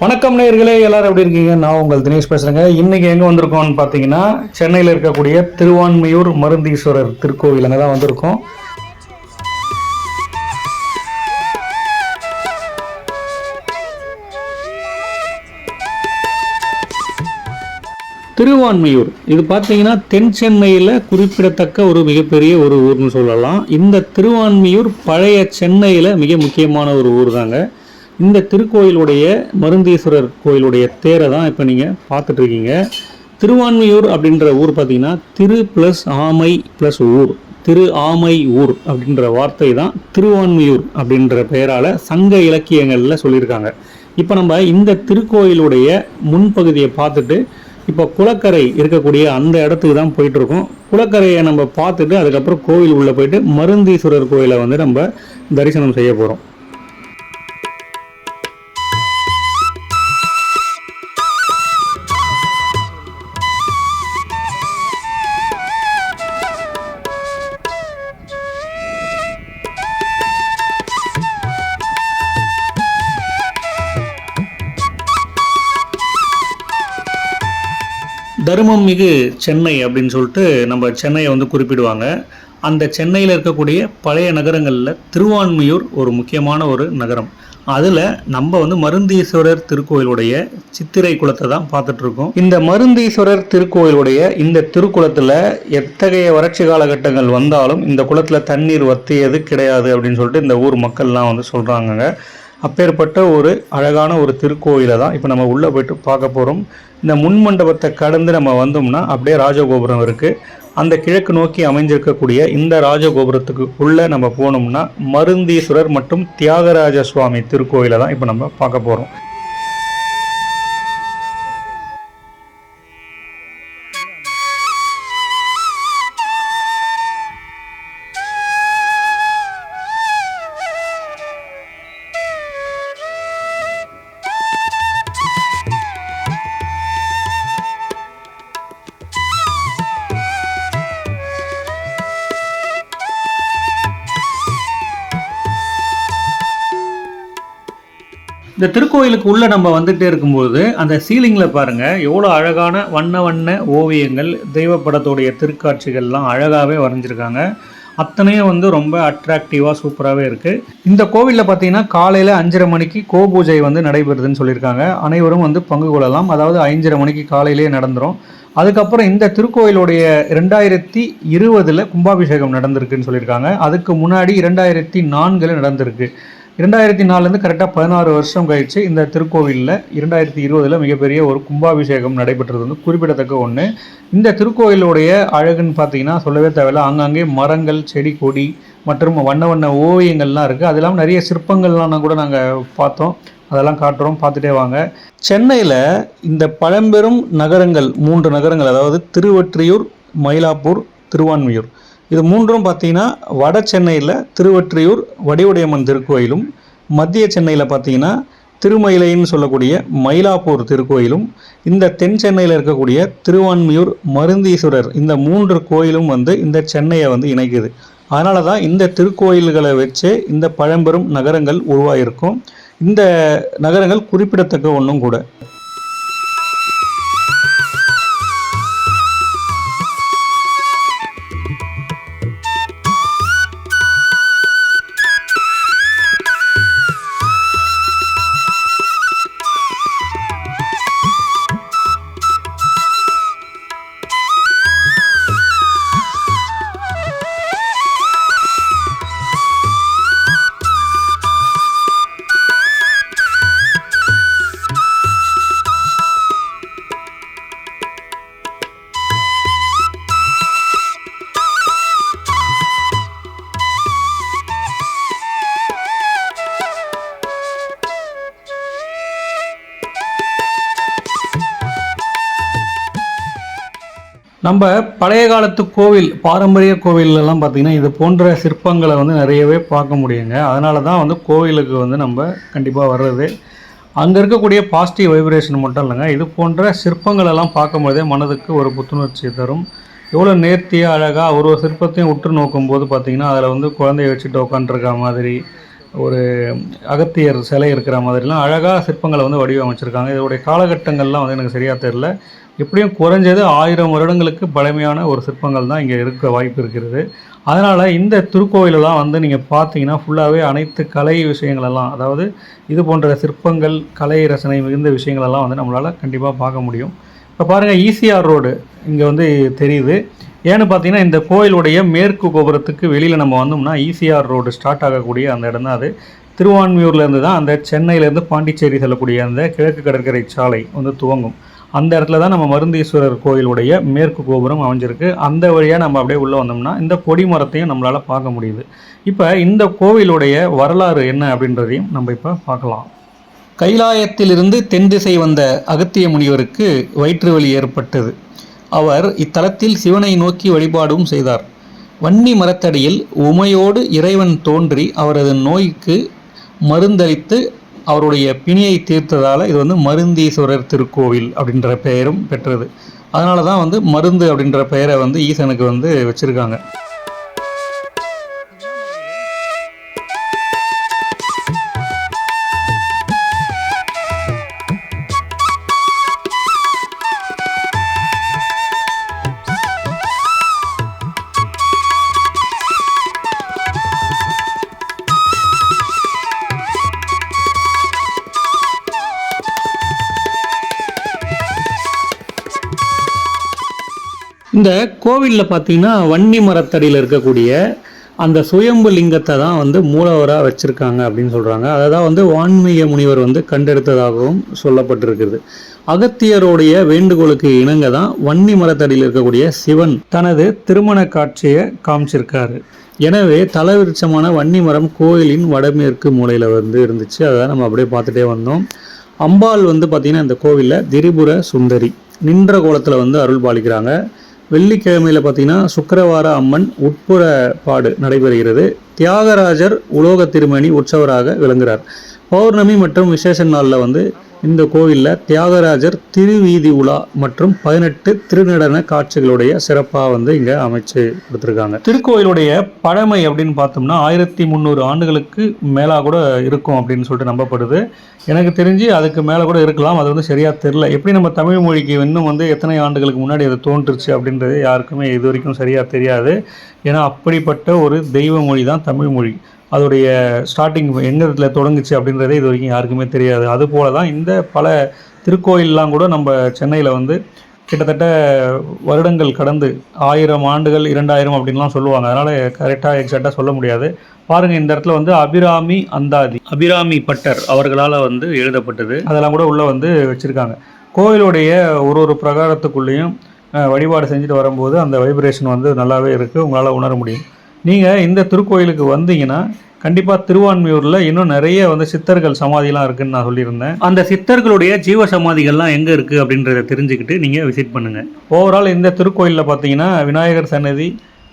வணக்கம் நேயர்களே எல்லாரும் எப்படி இருக்கீங்க? நான் உங்கள் தினேஷ் பேசுகிறேங்க இன்றைக்கி எங்கே வந்திருக்கோம்னு பார்த்தீங்கன்னா சென்னையில் இருக்கக்கூடிய திருவான்மையூர் மருந்தீஸ்வரர் திருக்கோவில் அங்கே தான் வந்திருக்கோம். திருவான்மையூர் இது பார்த்தீங்கன்னா தென் சென்னையில் குறிப்பிடத்தக்க ஒரு மிகப்பெரிய ஒரு ஊர்னு சொல்லலாம். இந்த திருவான்மையூர் பழைய சென்னையில் மிக முக்கியமான ஒரு ஊர் தாங்க இந்த திருக்கோயிலுடைய மருந்தீஸ்வரர் கோயிலுடைய தேரை தான் இப்போ நீங்கள் பார்த்துட்ருக்கீங்க. திருவான்மையூர் அப்படின்ற ஊர் பார்த்தீங்கன்னா திரு ப்ளஸ் ஆமை ப்ளஸ் ஊர் திரு ஆமை ஊர் அப்படின்ற வார்த்தை தான் திருவான்மையூர் அப்படின்ற பெயரால் சங்க இலக்கியங்களில் சொல்லியிருக்காங்க. இப்போ நம்ம இந்த திருக்கோயிலுடைய முன்பகுதியை பார்த்துட்டு இப்போ குளக்கரை இருக்கக்கூடிய அந்த இடத்துக்கு தான் போயிட்டுருக்கோம் குளக்கரையை நம்ம பார்த்துட்டு அதுக்கப்புறம் கோவில் உள்ளே போயிட்டு மருந்தீஸ்வரர் கோயிலை வந்து நம்ம தரிசனம் செய்ய போகிறோம் தருமம் மிகு சென்னை அப்படின்னு சொல்லிட்டு நம்ம சென்னையை வந்து குறிப்பிடுவாங்க. அந்த சென்னையில் இருக்கக்கூடிய பழைய நகரங்களில் திருவான்மையூர் ஒரு முக்கியமான ஒரு நகரம். அதில் நம்ம வந்து மருந்தீஸ்வரர் திருக்கோயிலுடைய சித்திரை குளத்தை தான் பார்த்துட்ருக்கோம் இந்த மருந்தீஸ்வரர் திருக்கோயிலுடைய இந்த திருக்குளத்தில் எத்தகைய வறட்சி காலகட்டங்கள் வந்தாலும் இந்த குளத்தில் தண்ணீர் வத்தியது கிடையாது அப்படின்னு சொல்லிட்டு இந்த ஊர் மக்கள்லாம் வந்து சொல்கிறாங்கங்க அப்பேற்பட்ட ஒரு அழகான ஒரு திருக்கோயிலை தான் இப்போ நம்ம உள்ளே போயிட்டு பார்க்க போகிறோம். இந்த முன் மண்டபத்தை கடந்து நம்ம வந்தோம்னா அப்படியே ராஜகோபுரம் இருக்குது அந்த கிழக்கு நோக்கி அமைஞ்சிருக்கக்கூடிய இந்த ராஜகோபுரத்துக்கு உள்ளே நம்ம போனோம்னா மருந்தீஸ்வரர் மற்றும் தியாகராஜ சுவாமி திருக்கோயிலை தான் இப்போ நம்ம பார்க்க போகிறோம். இந்த திருக்கோயிலுக்கு உள்ளே நம்ம வந்துகிட்டே இருக்கும்போது அந்த சீலிங்கில் பாருங்கள் எவ்வளோ அழகான வண்ண வண்ண ஓவியங்கள் தெய்வப்படத்துடைய திருக்காட்சிகள்லாம் அழகாகவே வரைஞ்சிருக்காங்க. அத்தனையும் வந்து ரொம்ப அட்ராக்டிவாக சூப்பராகவே இருக்குது இந்த கோவிலில் பார்த்தீங்கன்னா காலையில் அஞ்சரை மணிக்கு கோபூஜை வந்து நடைபெறுதுன்னு சொல்லியிருக்காங்க. அனைவரும் வந்து பங்கு கொள்ளலாம். அதாவது அஞ்சரை மணிக்கு காலையிலேயே நடந்துரும். அதுக்கப்புறம் இந்த திருக்கோயிலுடைய ரெண்டாயிரத்தி இருபதில் கும்பாபிஷேகம் நடந்திருக்குன்னு சொல்லியிருக்காங்க. அதுக்கு முன்னாடி இரண்டாயிரத்தி நான்கில் நடந்திருக்கு. இரண்டாயிரத்தி நாலுலேருந்து கரெக்டாக பதினாறு வருஷம் கழிச்சு இந்த திருக்கோவிலில் இரண்டாயிரத்தி இருபதில் மிகப்பெரிய ஒரு கும்பாபிஷேகம் நடைபெற்றது வந்து குறிப்பிடத்தக்க ஒன்று இந்த திருக்கோயிலுடைய அழகுன்னு பார்த்தீங்கன்னா சொல்லவே தேவையில்ல. ஆங்காங்கே மரங்கள் செடி கொடி மற்றும் வண்ண வண்ண ஓவியங்கள்லாம் இருக்குது அது இல்லாமல் நிறைய சிற்பங்கள்லாம் கூட நாங்கள் பார்த்தோம். அதெல்லாம் காட்டுறோம் பார்த்துட்டே வாங்க. சென்னையில் இந்த பழம்பெரும் நகரங்கள் மூன்று நகரங்கள் அதாவது திருவொற்றியூர் மயிலாப்பூர் திருவான்மியூர் இது மூன்றும் பார்த்தீங்கன்னா வட சென்னையில் திருவற்றியூர் வடிவுடையம்மன் திருக்கோயிலும் மத்திய சென்னையில் பார்த்தீங்கன்னா திருமயிலைன்னு சொல்லக்கூடிய மயிலாப்பூர் திருக்கோயிலும் இந்த தென் சென்னையில் இருக்கக்கூடிய திருவான்மியூர் மருந்தீஸ்வரர் இந்த மூன்று கோயிலும் வந்து இந்த சென்னையை வந்து இணைக்குது. அதனால தான் இந்த திருக்கோயில்களை வச்சே இந்த பழம்பெரும் நகரங்கள் உருவாகிருக்கும் இந்த நகரங்கள் குறிப்பிடத்தக்க ஒன்றும் கூட. நம்ம பழைய காலத்து கோவில் பாரம்பரிய கோவிலெல்லாம் பார்த்திங்கன்னா இது போன்ற சிற்பங்களை வந்து நிறையவே பார்க்க முடியுங்க. அதனால தான் வந்து கோவிலுக்கு வந்து நம்ம கண்டிப்பாக வர்றது. அங்கே இருக்கக்கூடிய பாசிட்டிவ் வைப்ரேஷன் மட்டும் இல்லைங்க. இது போன்ற சிற்பங்களெல்லாம் பார்க்கும்போதே மனதுக்கு ஒரு புத்துணர்ச்சி தரும். எவ்வளோ நேர்த்தியாக அழகாக ஒரு ஒரு சிற்பத்தையும் உற்று நோக்கும்போது பார்த்தீங்கன்னா அதில் வந்து குழந்தைய வச்சுட்டு உட்காந்துருக்க மாதிரி ஒரு அகத்தியர் சிலை இருக்கிற மாதிரிலாம் அழகாக சிற்பங்களை வந்து வடிவமைச்சிருக்காங்க. இதோடைய காலகட்டங்கள்லாம் வந்து எனக்கு சரியாக தெரில எப்படியும் குறைஞ்சது ஆயிரம் வருடங்களுக்கு பழமையான ஒரு சிற்பங்கள் தான் இங்கே இருக்க வாய்ப்பு இருக்கிறது. அதனால் இந்த திருக்கோயிலெல்லாம் வந்து நீங்கள் பார்த்தீங்கன்னா ஃபுல்லாகவே அனைத்து கலை விஷயங்களெல்லாம் அதாவது இது போன்ற சிற்பங்கள் கலை ரசனை மிகுந்த விஷயங்களெல்லாம் வந்து நம்மளால் கண்டிப்பாக பார்க்க முடியும். இப்போ பாருங்கள் ஈசிஆர் ரோடு இங்கே வந்து தெரியுது. ஏன்னு பார்த்தீங்கன்னா இந்த கோயிலுடைய மேற்கு கோபுரத்துக்கு வெளியில் நம்ம வந்தோம்னா ஈசிஆர் ரோடு ஸ்டார்ட் ஆகக்கூடிய அந்த இடம் தான் அது திருவான்மியூர்லேருந்து தான் அந்த சென்னையிலேருந்து பாண்டிச்சேரி செல்லக்கூடிய அந்த கிழக்கு கடற்கரை சாலை வந்து துவங்கும். அந்த இடத்துல தான் நம்ம மருந்தீஸ்வரர் கோயிலுடைய மேற்கு கோபுரம் அமைஞ்சிருக்கு. அந்த வழியாக நம்ம அப்படியே உள்ளே வந்தோம்னா இந்த கொடி மரத்தையும் நம்மளால் பார்க்க முடியுது. இப்போ இந்த கோவிலுடைய வரலாறு என்ன அப்படின்றதையும் நம்ம இப்போ பார்க்கலாம். கைலாயத்திலிருந்து தென் திசை வந்த அகத்திய முனிவருக்கு வயிற்று வலி ஏற்பட்டது. அவர் இத்தலத்தில் சிவனை நோக்கி வழிபாடும் செய்தார். வன்னி மரத்தடியில் உமையோடு இறைவன் தோன்றி அவரது நோய்க்கு மருந்தளித்து அவருடைய பிணியை தீர்த்ததால் இது வந்து மருந்தீஸ்வரர் திருக்கோவில் அப்படின்ற பெயரும் பெற்றது. அதனால தான் வந்து மருந்து அப்படின்ற பெயரை வந்து ஈசனுக்கு வந்து வச்சுருக்காங்க. இந்த கோவிலில் பார்த்தீங்கன்னா வன்னி மரத்தடியில் இருக்கக்கூடிய அந்த சுயம்பு லிங்கத்தை தான் வந்து மூலவராக வச்சுருக்காங்க அப்படின்னு சொல்கிறாங்க அதை தான் வந்து வான்மீக முனிவர் வந்து கண்டெடுத்ததாகவும் சொல்லப்பட்டிருக்கிறது. அகத்தியருடைய வேண்டுகோளுக்கு இணங்க தான் வன்னி மரத்தடியில் இருக்கக்கூடிய சிவன் தனது திருமண காட்சியை காமிச்சிருக்காரு. எனவே தலவிருட்சமான வன்னி மரம் கோயிலின் வடமேற்கு மூலையில் வந்து இருந்துச்சு. அதை நம்ம அப்படியே பார்த்துட்டே வந்தோம். அம்பாள் வந்து பார்த்திங்கன்னா இந்த கோவிலில் திரிபுர சுந்தரி நின்ற கோலத்தில் வந்து அருள் பாலிக்கிறாங்க. வெள்ளிக்கிழமையில் பார்த்தீங்கன்னா சுக்கரவார அம்மன் உட்புற பாடு நடைபெறுகிறது. தியாகராஜர் உலோக திருமணி உற்சவராக விளங்குகிறார் பௌர்ணமி மற்றும் விசேஷ நாளில் வந்து இந்த கோவிலில் தியாகராஜர் திருவீதி உலா மற்றும் பதினெட்டு திருநடன காட்சிகளுடைய சிறப்பாக வந்து இங்கே அமைச்சு கொடுத்துருக்காங்க. திருக்கோயிலுடைய பழமை அப்படின்னு பார்த்தோம்னா ஆயிரத்தி முந்நூறு ஆண்டுகளுக்கு மேலாக கூட இருக்கும் அப்படின்னு சொல்லிட்டு நம்பப்படுது. எனக்கு தெரிஞ்சு அதுக்கு மேலே கூட இருக்கலாம் அது வந்து சரியாக தெரில எப்படி நம்ம தமிழ் மொழிக்கு இன்னும் வந்து எத்தனை ஆண்டுகளுக்கு முன்னாடி அது தோன்றுச்சு அப்படின்றது யாருக்குமே இது வரைக்கும் சரியாக தெரியாது. ஏன்னா அப்படிப்பட்ட ஒரு தெய்வ மொழி தான் தமிழ் மொழி. அதோடைய ஸ்டார்டிங் எங்கே இடத்துல தொடங்குச்சு அப்படின்றதே இது வரைக்கும் யாருக்குமே தெரியாது. அதுபோல தான் இந்த பல திருக்கோயிலெலாம் கூட நம்ம சென்னையில் வந்து கிட்டத்தட்ட வருடங்கள் கடந்து ஆயிரம் ஆண்டுகள் இரண்டாயிரம் அப்படின்லாம் சொல்லுவாங்க. அதனால் கரெக்டாக எக்ஸாக்டாக சொல்ல முடியாது. பாருங்கள் இந்த இடத்துல வந்து அபிராமி அந்தாதி அபிராமி பட்டர் அவர்களால் வந்து எழுதப்பட்டது. அதெல்லாம் கூட உள்ளே வந்து வச்சுருக்காங்க. கோயிலுடைய ஒரு ஒரு பிரகாரத்துக்குள்ளேயும் வழிபாடு செஞ்சுட்டு வரும்போது அந்த வைப்ரேஷன் வந்து நல்லாவே இருக்குது உங்களால் உணர முடியும். நீங்கள் இந்த திருக்கோயிலுக்கு வந்தீங்கன்னா கண்டிப்பாக திருவான்மையூரில் இன்னும் நிறைய வந்து சித்தர்கள் சமாதிலாம் இருக்குன்னு நான் சொல்லியிருந்தேன். அந்த சித்தர்களுடைய ஜீவ சமாதிகள்லாம் எங்கே இருக்குது அப்படின்றத தெரிஞ்சுக்கிட்டு நீங்கள் விசிட் பண்ணுங்கள் ஓவரால் இந்த திருக்கோயிலில் பார்த்தீங்கன்னா விநாயகர் சன்னதி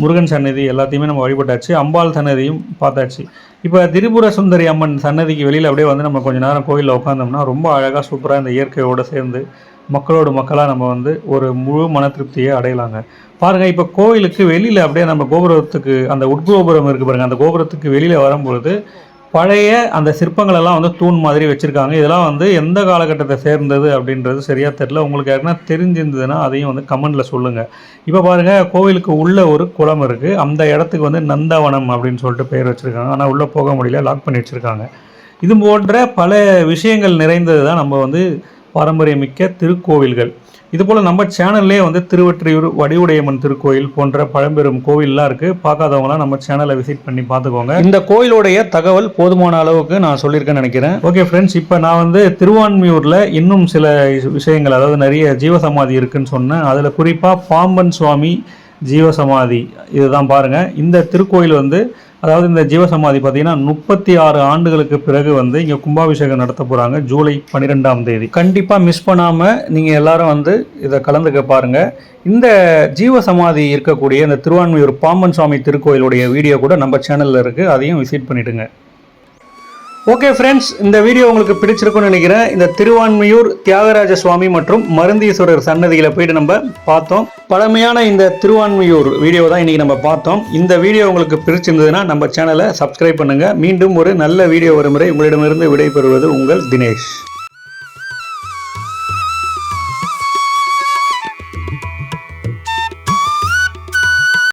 முருகன் சன்னதி எல்லாத்தையுமே நம்ம வழிபட்டாச்சு. அம்பாள் சன்னதியும் பார்த்தாச்சு. இப்போ திரிபுர சுந்தரி அம்மன் சன்னதிக்கு வெளியில் அப்படியே வந்து நம்ம கொஞ்ச நேரம் கோயிலில் உட்காந்தோம்னா ரொம்ப அழகாக சூப்பராக இந்த இயற்கையோடு சேர்ந்து மக்களோடு மக்களாக நம்ம வந்து ஒரு முழு மன திருப்தியை அடையலாங்க. பாருங்கள் இப்போ கோயிலுக்கு வெளியில் அப்படியே நம்ம கோபுரத்துக்கு அந்த உட்கோபுரம் இருக்குது பாருங்கள் அந்த கோபுரத்துக்கு வெளியில் வரும்பொழுது பழைய அந்த சிற்பங்களெல்லாம் வந்து தூண் மாதிரி வச்சுருக்காங்க. இதெல்லாம் வந்து எந்த காலகட்டத்தை சேர்ந்தது அப்படின்றது சரியாக தெரில உங்களுக்கு யாருன்னா தெரிஞ்சிருந்ததுன்னா அதையும் வந்து கமெண்டில் சொல்லுங்கள் இப்போ பாருங்கள் கோவிலுக்கு உள்ள ஒரு குளம் இருக்குது அந்த இடத்துக்கு வந்து நந்தவனம் அப்படின்னு சொல்லிட்டு பேர் வச்சுருக்காங்க. ஆனால் உள்ளே போக முடியல லாக் பண்ணி வச்சுருக்காங்க. இது போன்ற பல விஷயங்கள் நிறைந்தது தான் நம்ம வந்து பாரம்பரியமிக்க திருக்கோவில்கள். இதுபோல் நம்ம சேனல்லே வந்து திருவற்றியூர் வடிவுடையம்மன் திருக்கோயில் போன்ற பழம்பெரும் கோவில்லாம் இருக்குது பார்க்காதவங்களாம் நம்ம சேனலை விசிட் பண்ணி பார்த்துக்கோங்க. இந்த கோயிலுடைய தகவல் போதுமான அளவுக்கு நான் சொல்லியிருக்கேன்னு நினைக்கிறேன். ஓகே ஃப்ரெண்ட்ஸ் இப்போ நான் வந்து திருவான்மியூரில் இன்னும் சில விஷயங்கள் அதாவது நிறைய ஜீவசமாதி இருக்குன்னு சொன்னேன். அதில் குறிப்பாக பாம்பன் சுவாமி ஜீவசமாதி இதுதான் பாருங்கள் இந்த திருக்கோயில் வந்து அதாவது இந்த ஜீவசமாதி பார்த்தீங்கன்னா முப்பத்தி ஆறு ஆண்டுகளுக்கு பிறகு வந்து இங்கே கும்பாபிஷேகம் நடத்த போகிறாங்க ஜூலை பன்னிரெண்டாம் தேதி. கண்டிப்பாக மிஸ் பண்ணாமல் நீங்கள் எல்லாரும் வந்து இதை கலந்துக்க பாருங்கள் இந்த ஜீவசமாதி இருக்கக்கூடிய இந்த திருவான்மையூர் பாம்பன் சுவாமி திருக்கோயிலுடைய வீடியோ கூட நம்ம சேனலில் இருக்குது அதையும் விசிட் பண்ணிவிடுங்க ஓகே ஃப்ரெண்ட்ஸ் இந்த வீடியோ உங்களுக்கு பிடிச்சிருக்கும்னு நினைக்கிறேன். இந்த திருவான்மையூர் தியாகராஜ சுவாமி மற்றும் மருந்தீஸ்வரர் சன்னதிகளை போயிட்டு நம்ம பார்த்தோம். பழமையான இந்த திருவான்மையூர் வீடியோ தான் இன்றைக்கி நம்ம பார்த்தோம். இந்த வீடியோ உங்களுக்கு பிடிச்சிருந்ததுன்னா நம்ம சேனலை சப்ஸ்கிரைப் பண்ணுங்கள் மீண்டும் ஒரு நல்ல வீடியோ வரும் வரை உங்களிடமிருந்து விடைபெறுவது உங்கள் தினேஷ்.